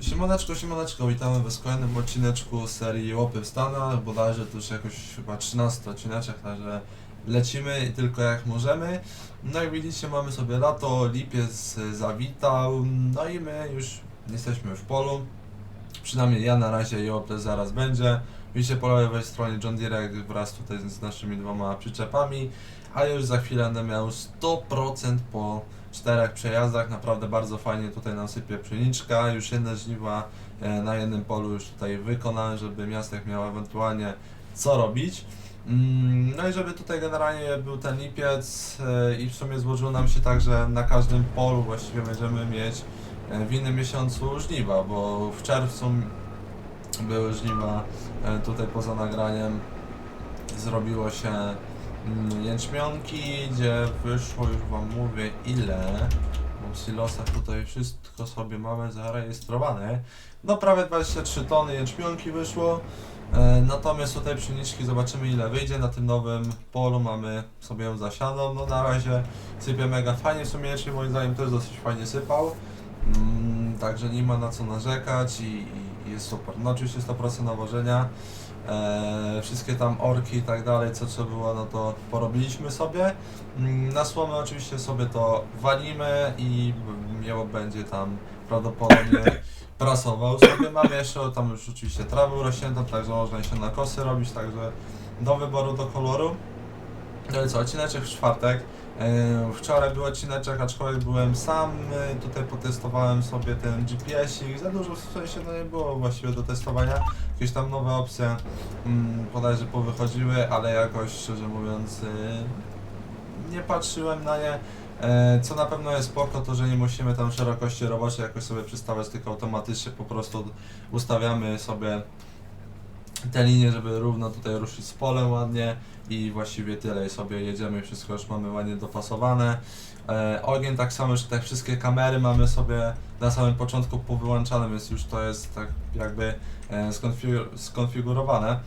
Siemaneczko, siemaneczko, witamy w kolejnym odcineczku serii Łopy w Stanach, bodajże to już jakoś chyba 13 odcineczek, także lecimy tylko jak możemy. No jak widzicie mamy sobie lato, lipiec zawitał, no i my już jesteśmy w polu. Przynajmniej ja na razie i Opel zaraz będzie. Widzicie po lewej stronie John Deere wraz tutaj z naszymi dwoma przyczepami, a już za chwilę będę miał 100% po czterech przejazdach. Naprawdę bardzo fajnie tutaj nam sypie pszeniczka. Już jedne żniwa e, na jednym polu już tutaj wykonałem, żeby miastek miał ewentualnie co robić. Mm, No i żeby tutaj generalnie był ten lipiec e, i w sumie złożyło nam się tak, że na każdym polu właściwie będziemy mieć e, w innym miesiącu żniwa, bo w czerwcu były żniwa tutaj poza nagraniem zrobiło się jęczmionki, gdzie wyszło już wam mówię ile. W silosach tutaj wszystko sobie mamy zarejestrowane. No prawie 23 tony jęczmionki wyszło. E, natomiast tutaj pszeniczki zobaczymy ile wyjdzie. Na tym nowym polu mamy sobie ją zasianą. No na razie sypie mega fajnie w sumie jęczmień moim zdaniem też dosyć fajnie sypał. Mm, także nie ma na co narzekać i, i, i jest super. No oczywiście 100% nawożenia e, wszystkie tam orki i tak dalej, co trzeba było, no to porobiliśmy sobie. Mm, Na słomę oczywiście sobie to walimy i miało będzie tam prawdopodobnie prasował sobie. Mam jeszcze tam już oczywiście trawę urośniętą, także można się na kosy robić, także do wyboru, do koloru. No i co, odcineczek w czwartek. E, Wczoraj był odcineczek, aczkolwiek byłem sam, e, tutaj potestowałem sobie ten GPS-ik, za dużo w sensie no nie było właściwie do testowania, jakieś tam nowe opcje mm, bodajże powychodziły, ale jakoś szczerze mówiąc e, nie patrzyłem na nie. Co na pewno jest spoko, to że nie musimy tam szerokości roboczej jakoś sobie przystawiać, tylko automatycznie po prostu ustawiamy sobie te linie, żeby równo tutaj ruszyć z polem ładnie i właściwie tyle i sobie jedziemy, wszystko już mamy ładnie dopasowane. E, ogień tak samo, że te wszystkie kamery mamy sobie na samym początku powyłączane, więc już to jest tak jakby e, skonfigur skonfigurowane.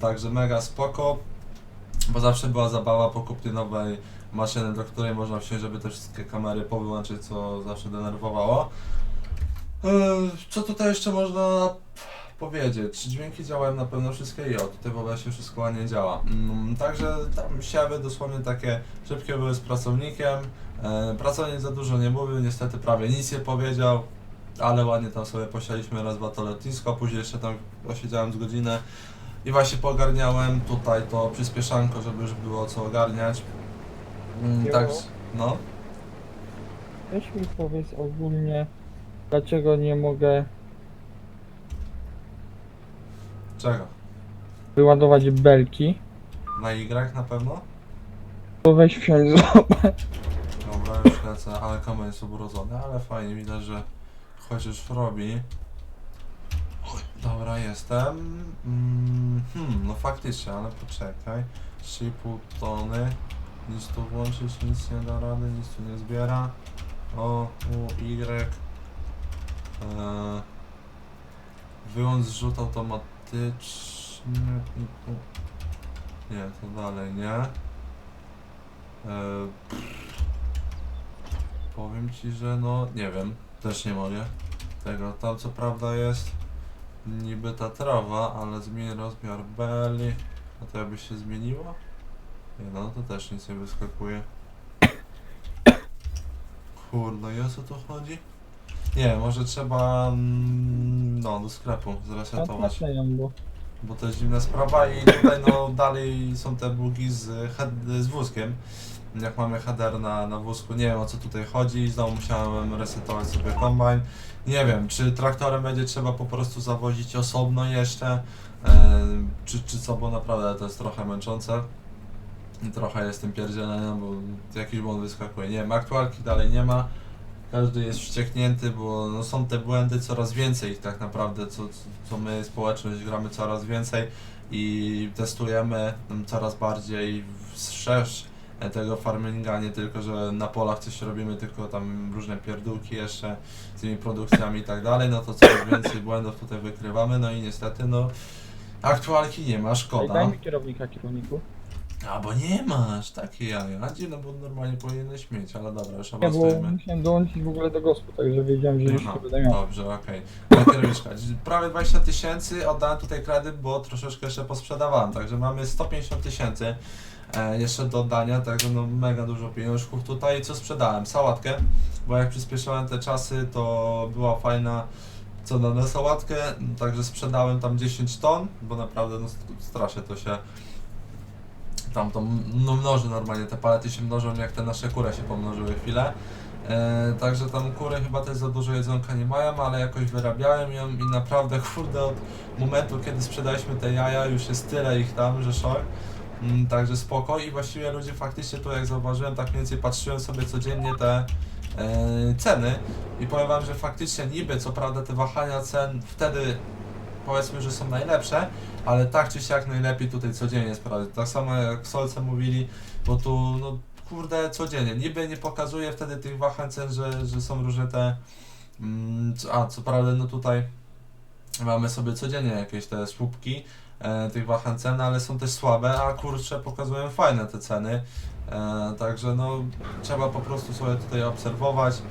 Także mega spoko, bo zawsze była zabawa po kupnie nowej maszyny, do której można wsiąść, żeby te wszystkie kamery powyłączyć, co zawsze denerwowało. E, co tutaj jeszcze można powiedzieć? Dźwięki działają na pewno wszystkie i o, tutaj w ogóle się wszystko ładnie działa. Mm, także tam siewy dosłownie takie szybkie były z pracownikiem. E, pracownik za dużo nie mówił, niestety prawie nic nie powiedział, ale ładnie tam sobie posialiśmy raz dwa to lotnisko, później jeszcze tam posiedziałem z godzinę i właśnie pogarniałem tutaj to przyspieszanko, żeby już było co ogarniać. Mm, Jo. tak, no. Weź mi powiedz ogólnie, dlaczego nie mogę Czego? wyładować belki. Na Y na pewno? To weź wsiąść zobacz. Dobra, już lecę, ale kamer jest ubrudzony, ale fajnie widać, że chociaż robi. Dobra, jestem. Mm, hmm, no faktycznie, ale poczekaj. 3,5 tony. Nic tu włączyć, nic nie da rady, nic tu nie zbiera. O, U, Y. Eee, wyłącz zrzut automatyczny. Nie, to dalej nie. Eee, Powiem ci, że no nie wiem, też nie mogę tego. Tam co prawda jest niby ta trawa, ale zmień rozmiar beli. A to jakby się zmieniło? Nie no, to też nic nie wyskakuje. Kurde, i o co tu chodzi? Nie, może trzeba mm, no do sklepu zresetować. ją, bo Bo to jest dziwna sprawa i tutaj no dalej są te bugi z, head- z wózkiem. Jak mamy header na, na wózku, nie wiem o co tutaj chodzi, znowu musiałem resetować sobie kombajn. Nie wiem, czy traktorem będzie trzeba po prostu zawozić osobno jeszcze, e, czy, czy co, bo naprawdę to jest trochę męczące. I trochę jestem pierdzielony, bo jakiś błąd wyskakuje. Nie wiem, aktualki dalej nie ma. Każdy jest wścieknięty, bo no, są te błędy coraz więcej tak naprawdę, co, co my społeczność gramy coraz więcej i testujemy coraz bardziej wszerz e, tego farminga, nie tylko, że na polach coś robimy, tylko tam różne pierdółki jeszcze z tymi produkcjami i tak dalej, no to coraz więcej błędów tutaj wykrywamy, no i niestety no aktualki nie ma, szkoda. daj mi kierownika kierowniku. A, bo nie masz, takie jaja. A dziwne, bo normalnie powinieneś mieć, ale dobra, już bo awansujemy. musiałem dołączyć w ogóle do gospu, także wiedziałem, że już Aha, to będę miał. Dobrze, okej. Okay. Prawie 20 tysięcy oddałem tutaj kredyt, bo troszeczkę jeszcze posprzedawałem, także mamy 150 tysięcy e, jeszcze do oddania, także no mega dużo pieniążków tutaj. Co sprzedałem? Sałatkę, bo jak przyspieszyłem te czasy, to była fajna cena na sałatkę, także sprzedałem tam 10 ton, bo naprawdę no st- strasznie to się tam to no, mnoży normalnie, te palety się mnożą jak te nasze kury się pomnożyły chwilę. E, także tam kury chyba też za dużo jedzonka nie mają, ale jakoś wyrabiałem ją i naprawdę kurde od momentu kiedy sprzedaliśmy te jaja już jest tyle ich tam, że szok. Mm, także spoko i właściwie ludzie faktycznie tu jak zauważyłem tak mniej więcej patrzyłem sobie codziennie te e, ceny i powiem wam, że faktycznie niby co prawda te wahania cen wtedy powiedzmy, że są najlepsze, ale tak czy siak najlepiej tutaj codziennie sprawdzać. Tak samo jak Solce mówili, bo tu no kurde codziennie. Niby nie pokazuje wtedy tych wahań cen, że, że są różne te. Mm, a co prawda no tutaj mamy sobie codziennie jakieś te słupki e, tych wahań cen, ale są też słabe, a kurcze pokazują fajne te ceny. E, także no trzeba po prostu sobie tutaj obserwować,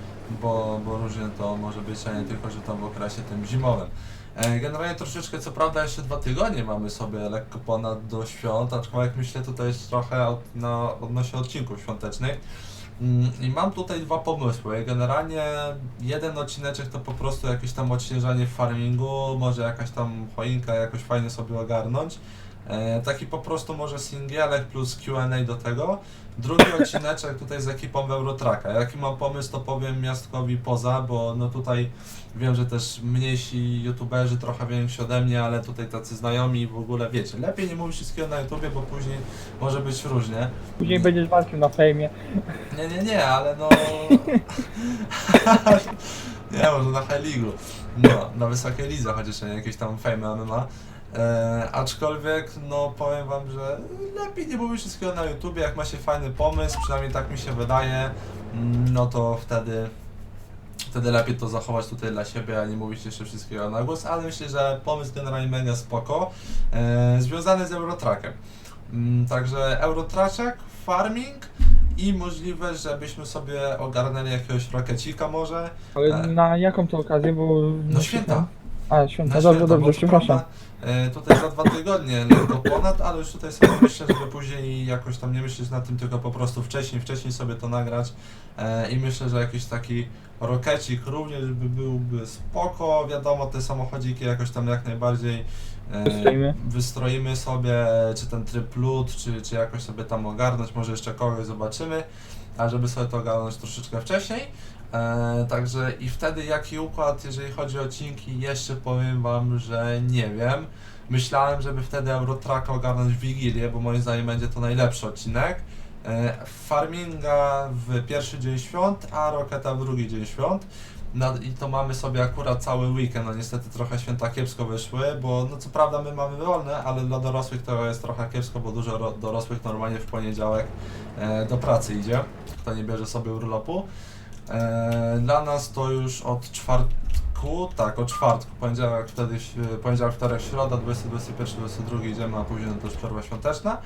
bo, bo różnie to może być, a nie tylko, że tam w okresie tym zimowym. E, Generalnie troszeczkę, co prawda, jeszcze dwa tygodnie mamy sobie lekko ponad do świąt, aczkolwiek myślę tutaj jest trochę od, na, odnośnie odcinków świątecznych. Mm, I mam tutaj dwa pomysły. Generalnie jeden odcineczek to po prostu jakieś tam odśnieżanie w farmingu, może jakaś tam choinka jakoś fajnie sobie ogarnąć. E, taki po prostu może singielek plus Q&A do tego. Drugi odcineczek tutaj z ekipą w Eurotraka. Jaki mam pomysł, to powiem Miastkowi poza, bo no tutaj wiem, że też mniejsi youtuberzy, trochę więksi ode mnie, ale tutaj tacy znajomi w ogóle wiecie. Lepiej nie mówić wszystkiego na YouTubie, bo później może być różnie. Później będziesz walczył na fejmie. Nie, nie, nie, ale no... nie, może na High League'u. No, na wysokiej lidze, chociaż nie jakieś tam fame MMA. E, aczkolwiek, no powiem wam, że lepiej nie mówić wszystkiego na YouTubie, jak ma się fajny pomysł, przynajmniej tak mi się wydaje, mm, no to wtedy wtedy lepiej to zachować tutaj dla siebie, a nie mówić jeszcze wszystkiego na głos, ale myślę, że pomysł generalnie mega spoko, e, związany z Eurotrackiem. Mm, Także Eurotraczek, farming i możliwe, żebyśmy sobie ogarnęli jakiegoś rokecika może. Ale E. na jaką to okazję, bo... No święta. A, święta, Na dobrze, święta, dobrze, bo co przepraszam. prawda, e, Tutaj za dwa tygodnie lekko ponad, ale już tutaj sobie myślę, żeby później jakoś tam nie myśleć nad tym, tylko po prostu wcześniej, wcześniej sobie to nagrać. E, I myślę, że jakiś taki rokecik również by byłby spoko. Wiadomo, te samochodziki jakoś tam jak najbardziej e, Wystroimy. wystroimy sobie, czy ten tryb lód, czy, czy jakoś sobie tam ogarnąć, może jeszcze kogoś zobaczymy, a żeby sobie to ogarnąć troszeczkę wcześniej. E, także i wtedy jaki układ, jeżeli chodzi o odcinki, jeszcze powiem wam, że nie wiem. Myślałem, żeby wtedy Eurotrack ogarnąć w Wigilię, bo moim zdaniem będzie to najlepszy odcinek. E, farminga w pierwszy dzień świąt, a Rocketa w drugi dzień świąt. I to mamy sobie akurat cały weekend, no niestety trochę święta kiepsko wyszły, bo no co prawda my mamy wolne, ale dla dorosłych to jest trochę kiepsko, bo dużo ro- dorosłych normalnie w poniedziałek e, do pracy idzie, kto nie bierze sobie urlopu. E, dla nas to już od czwartku, tak, od czwartku, poniedziałek, wtedy, poniedziałek, wtorek, środa, 20, 21, 22 idziemy, a później to już przerwa świąteczna.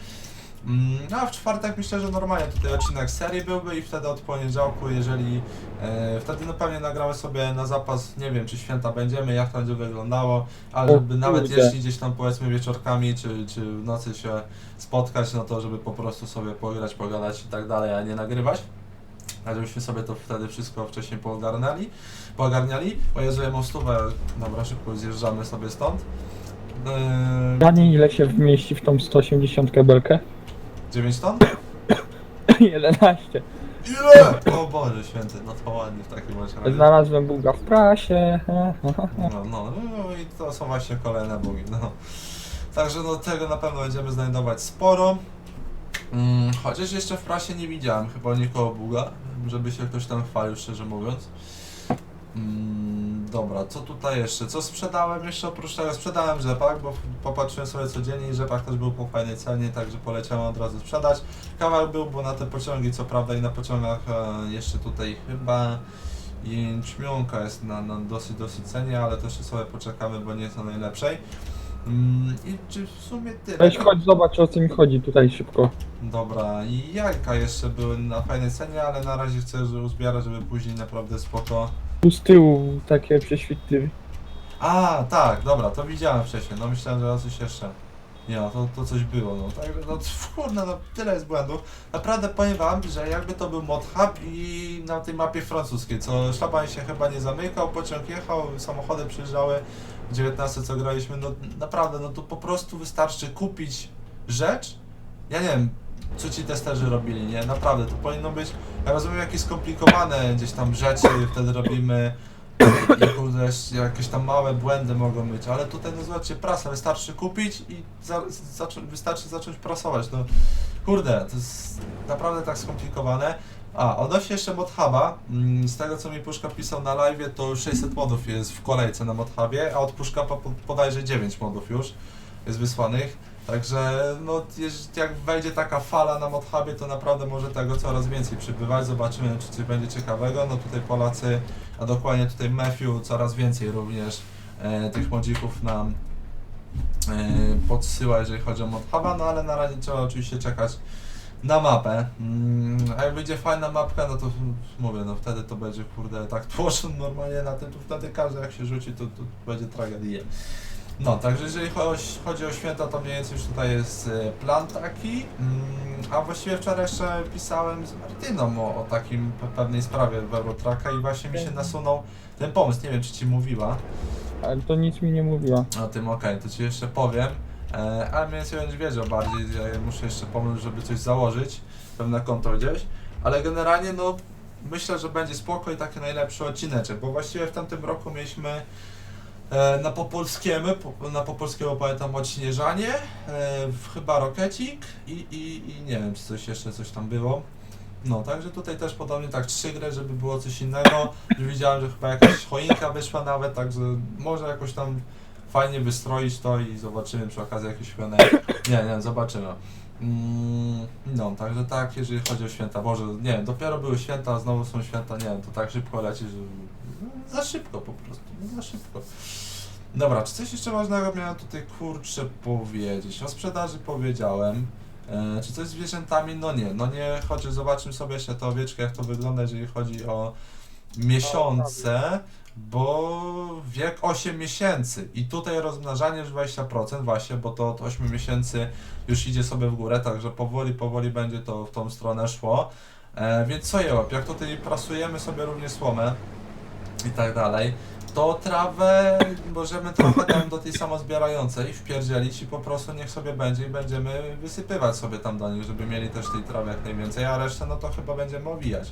Mm, No a w czwartek myślę, że normalnie tutaj odcinek serii byłby i wtedy od poniedziałku, jeżeli e, wtedy no pewnie nagramy sobie na zapas, nie wiem czy święta będziemy, jak to będzie wyglądało, ale żeby nawet jeśli gdzieś tam powiedzmy wieczorkami czy, czy w nocy się spotkać, no to żeby po prostu sobie pograć, pogadać i tak dalej, a nie nagrywać. A żebyśmy sobie to wtedy wszystko wcześniej poogarnęli, poogarniali. O Jezu, ja mam stówę, dobra, szybko zjeżdżamy sobie stąd. Yy, Danie ile się wmieści w tą 180 belkę? 9 ton? 11. Ile? O Boże święty, no to ładnie w takim bądź razie. Znalazłem buga w prasie. No, no, no i to są właśnie kolejne bugi, no. Także no tego na pewno będziemy znajdować sporo. Mm, chociaż jeszcze w prasie nie widziałem chyba nikogo buga, żeby się ktoś tam chwalił, szczerze mówiąc. Mm, dobra, co tutaj jeszcze? Co sprzedałem jeszcze oprócz tego? Sprzedałem rzepak, bo popatrzyłem sobie codziennie i rzepak też był po fajnej cenie, także poleciałem od razu sprzedać. Kawałek był, bo na te pociągi, co prawda i na pociągach e, jeszcze tutaj chyba jęczmionka jest na, na dosyć, dosyć cenie, ale jeszcze sobie poczekamy, bo nie jest na najlepszej. Mm, I czy w sumie tyle? Weź chodź zobacz o co mi chodzi tutaj szybko. Dobra, i jajka jeszcze były na fajnej cenie, ale na razie chcę że uzbierać, żeby później naprawdę spoko. Tu z tyłu takie prześwitliwe. A, tak, dobra, to widziałem wcześniej, no myślałem, że coś jeszcze. Nie, no to, to coś było, no tak, no kurde, no tyle jest błędów. Naprawdę powiem wam, że jakby to był mod hub i na tej mapie francuskiej, co szlaban się chyba nie zamykał, pociąg jechał, samochody przyjeżdżały, 19 co graliśmy, no naprawdę, no to po prostu wystarczy kupić rzecz, ja nie wiem, co ci testerzy robili, nie, naprawdę, to powinno być, ja rozumiem jakieś skomplikowane gdzieś tam rzeczy wtedy robimy, jeszcze jakieś tam małe błędy mogą być, ale tutaj no zobaczcie, prasa, wystarczy kupić i za, wystarczy zacząć prasować, no. Kurde, to jest naprawdę tak skomplikowane. A, odnośnie jeszcze ModHuba, mm, z tego co mi Puszka pisał na live, to 600 modów jest w kolejce na ModHubie, a od Puszka po, bodajże 9 modów już jest wysłanych. Także no, jak wejdzie taka fala na ModHubie, to naprawdę może tego coraz więcej przybywać. Zobaczymy, czy coś będzie ciekawego. No tutaj Polacy, a dokładnie tutaj Matthew coraz więcej również e, tych modzików nam e, podsyła, jeżeli chodzi o ModHuba, no ale na razie trzeba oczywiście czekać na mapę. Mm, a jak będzie fajna mapka, no to mówię, no wtedy to będzie kurde tak tłoczone normalnie na tym, to wtedy każdy jak się rzuci, to, to będzie tragedia. No, także jeżeli chodzi, chodzi o święta, to mniej więcej już tutaj jest e, plan taki. Mm, a właściwie wczoraj jeszcze pisałem z Martyną o, o takim pe- pewnej sprawie w Eurotraka i właśnie mi się nasunął ten pomysł. Nie wiem, czy ci mówiła Ale to nic mi nie mówiła. o tym, okej, to ci jeszcze powiem. E, ale więcej będziesz wiedział bardziej. Ja muszę jeszcze pomóc, żeby coś założyć, pewne konto gdzieś. Ale generalnie, no, myślę, że będzie spoko i taki najlepszy odcineczek, bo właściwie w tamtym roku mieliśmy e, na popolskiemu, po, na popolskiemu pamiętam odśnieżanie, e, chyba Rokecik i, i, i nie wiem, czy coś jeszcze, coś tam było. No, także tutaj też podobnie tak trzy gry, żeby było coś innego. Widziałem, że chyba jakaś choinka wyszła nawet, także może jakoś tam fajnie wystroić to i zobaczymy przy okazji jakieś fajne. Nie, nie, zobaczymy. Mm, no, także tak, jeżeli chodzi o święta, Boże, nie wiem, dopiero były święta, znowu są święta, nie wiem, to tak szybko leci, że za szybko po prostu, za szybko. Dobra, czy coś jeszcze ważnego miałem tutaj kurczę powiedzieć? O sprzedaży powiedziałem. E, czy coś z zwierzętami? No nie, no nie, choć zobaczmy sobie jeszcze tę owieczkę, jak to wygląda, jeżeli chodzi o miesiące, bo wiek 8 miesięcy i tutaj rozmnażanie już 20% właśnie, bo to od 8 miesięcy już idzie sobie w górę, także powoli, powoli będzie to w tą stronę szło. E, więc co jełop, jak tutaj prasujemy sobie również słomę i tak dalej, to trawę możemy trochę tam do tej samozbierającej wpierdzielić i po prostu niech sobie będzie i będziemy wysypywać sobie tam do nich, żeby mieli też tej trawy jak najwięcej, a resztę no to chyba będziemy owijać.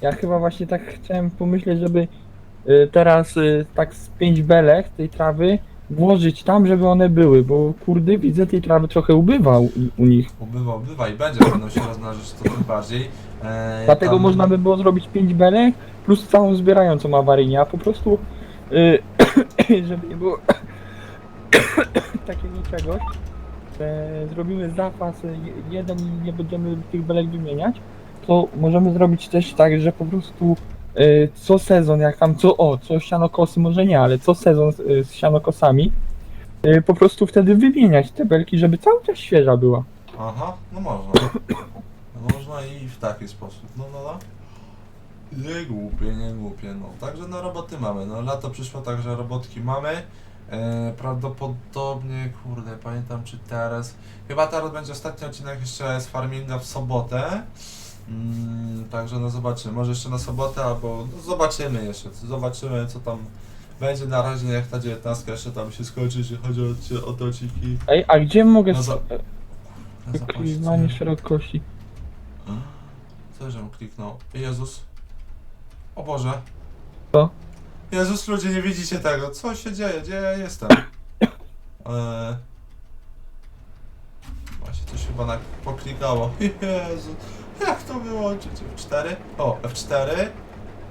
Ja chyba właśnie tak chciałem pomyśleć, żeby teraz y, tak z pięć belek tej trawy włożyć tam, żeby one były, bo kurde widzę tej trawy trochę ubywał u, u nich. Ubywa, ubywa i będzie, będą się rozmnażać tym bardziej. E, Dlatego tam- można by było zrobić pięć belek plus całą zbierającą awaryjnie, a po prostu y, żeby nie było takiego czegoś, zrobimy zapas y, jeden i nie będziemy tych belek wymieniać, to możemy zrobić też tak, że po prostu y, co sezon, jak tam co, o, co sianokosy może nie, ale co sezon z, y, z sianokosami, y, po prostu wtedy wymieniać te belki, żeby cały czas świeża była. Aha, no można. Można i w taki sposób. No, no, no. Nie głupie, nie głupie, no. Także no roboty mamy. No lato przyszło, także robotki mamy. E, prawdopodobnie, kurde, pamiętam czy teraz. Chyba teraz będzie ostatni odcinek jeszcze z farminga w sobotę. Mm, także no zobaczymy. Może jeszcze na sobotę, albo no, zobaczymy jeszcze. Zobaczymy co tam będzie. Na razie jak ta 19 jeszcze tam się skończy, jeśli chodzi o, o te odcinki. Ej, a gdzie mogę No no za- wykrywanie szerokości? Co żem kliknął? Jezus. O Boże. Co? Jezus, ludzie, nie widzicie tego. Co się dzieje? Gdzie ja jestem? Eee... Właśnie coś chyba na... poklikało. Jezu. Jak to wyłączyć? F4? O, F4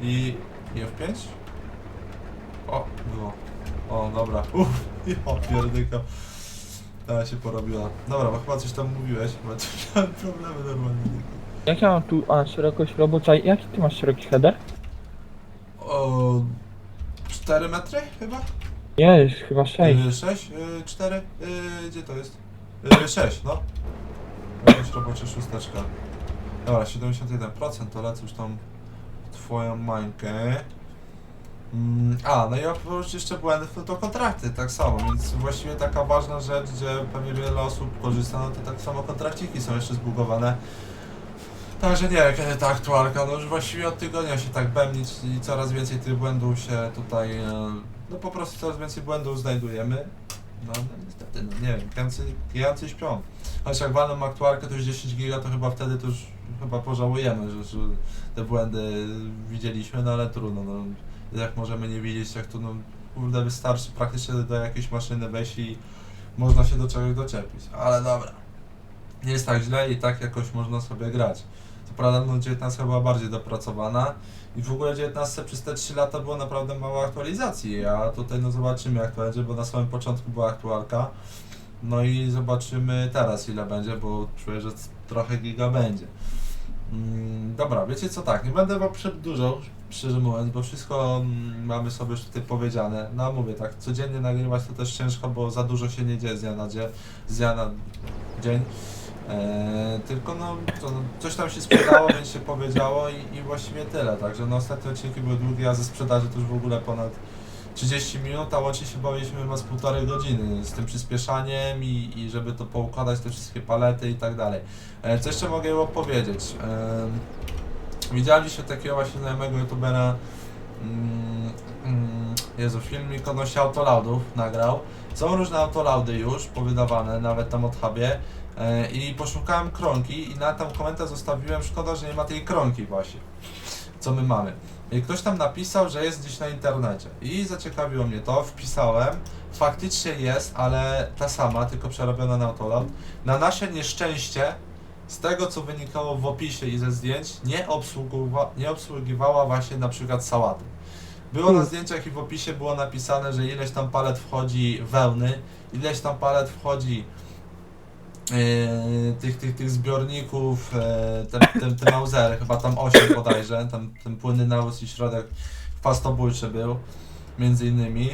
i... i F5? O, było. O, dobra. Uff, ja pierdyka. Ta się porobiła. Dobra, bo chyba coś tam mówiłeś, bo tu miałem problemy normalnie. Jak ja mam tu, a szerokość robocza, jaki ty masz szeroki header? O 4 metry chyba? Nie, chyba 6. 6, 4, gdzie to jest? 6, no. Jakaś robocza szósteczka. Dobra, 71% to lecę już w twoją mańkę. Mm, A, no i oprócz jeszcze błędów, no to kontrakty tak samo, więc właściwie taka ważna rzecz, gdzie pewnie wiele osób korzysta, no to tak samo kontraktiki są jeszcze zbugowane. Także nie kiedy ta aktualka, no już właściwie od tygodnia się tak bębnić i coraz więcej tych błędów się tutaj, e, no po prostu coraz więcej błędów znajdujemy. No, niestety, no nie wiem, kliency, kliency śpią. Choć jak walną aktualkę to już 10 giga, to chyba wtedy to już chyba pożałujemy, że, że te błędy widzieliśmy, no ale trudno, no. Jak możemy nie widzieć, jak to no, kurde, wystarczy praktycznie do jakiejś maszyny wejść i można się do czegoś doczepić. Ale dobra. Nie jest tak źle i tak jakoś można sobie grać. Co prawda no 19 była bardziej dopracowana i w ogóle 19 przez te 3 lata było naprawdę mało aktualizacji, a tutaj no zobaczymy jak to będzie, bo na samym początku była aktualka. No i zobaczymy teraz ile będzie, bo czuję, że trochę giga będzie. Mm, dobra, wiecie co tak, nie będę wam przedłużał, szczerze mówiąc, bo wszystko mm, mamy sobie już tutaj powiedziane. No mówię tak, codziennie nagrywać to też ciężko, bo za dużo się nie dzieje z dnia na dzień. Z dnia na dzień. Eee, tylko no, to, no, coś tam się sprzedało, więc się powiedziało i, i właściwie tyle. Także no, ostatnie odcinki były długie, a ze sprzedaży to już w ogóle ponad 30 minut, a łącznie się bawiliśmy chyba z półtorej godziny z tym przyspieszaniem i, i żeby to poukładać, te wszystkie palety i tak dalej. E, co jeszcze mogę opowiedzieć? E, widziałem dzisiaj takiego właśnie znajomego youtubera mm, mm, Jezu, filmik odnośnie autolaudów nagrał. Są różne autolaudy już powydawane, nawet tam od Hubie. E, I poszukałem kronki i na tam komentarz zostawiłem, szkoda, że nie ma tej kronki właśnie, co my mamy. I ktoś tam napisał, że jest gdzieś na internecie i zaciekawiło mnie to, wpisałem, faktycznie jest, ale ta sama, tylko przerobiona na autolaud. Na nasze nieszczęście, z tego co wynikało w opisie i ze zdjęć, nie, obsługuwa, nie obsługiwała właśnie na przykład sałaty. Było na Hmm. zdjęciach i w opisie było napisane, że ileś tam palet wchodzi wełny, ileś tam palet wchodzi tych, tych, tych zbiorników, yy, te, te, te mausery, chyba tam 8 bodajże, tam ten płynny nawóz i środek pastobójczy był, między innymi.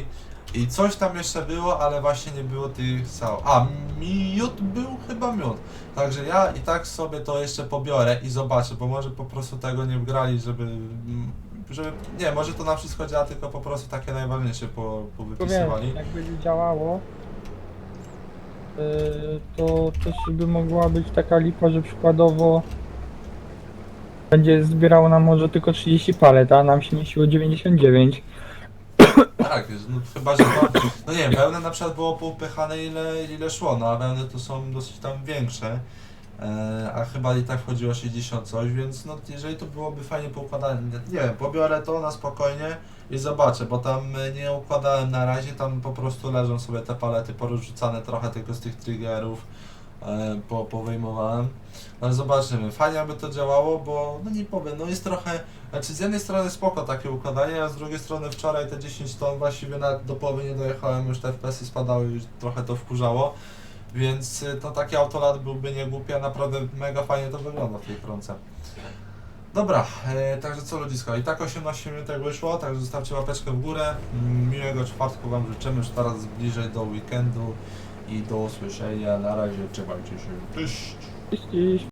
I coś tam jeszcze było, ale właśnie nie było tych sał. A, miód był chyba miód. Także ja i tak sobie to jeszcze pobiorę i zobaczę, bo może po prostu tego nie wgrali, żeby... żeby nie, może to na wszystko działa, tylko po prostu takie najważniejsze po, Tylko powypisywali. wiesz, jak będzie działało, to też by mogła być taka lipa, że przykładowo będzie zbierało nam może tylko 30 palet, a nam się mieściło 99. Tak, no, chyba że to, no nie wiem, wełnę na przykład było poupychane ile, ile szło, no a wełny to są dosyć tam większe, e, a chyba i tak wchodziło 60 coś, więc no jeżeli to byłoby fajnie poukładane, nie wiem, pobiorę to na spokojnie i zobaczę, bo tam e, nie układałem na razie, tam po prostu leżą sobie te palety porzucane trochę tylko z tych triggerów, e, po, powyjmowałem, ale zobaczymy, fajnie aby to działało, bo no nie powiem, no jest trochę znaczy z jednej strony spoko takie układanie, a z drugiej strony wczoraj te 10 ton właściwie nawet do połowy nie dojechałem, już te FPS-y spadały, już trochę to wkurzało. Więc y, to taki autolat byłby nie głupia, naprawdę mega fajnie to wygląda w tej kronce. Dobra, e, także co ludziska, i tak 18 minut jak wyszło, także zostawcie łapeczkę w górę. Mm, Miłego czwartku Wam życzymy, już teraz bliżej do weekendu i do usłyszenia. Na razie, trzymajcie się. Cześć.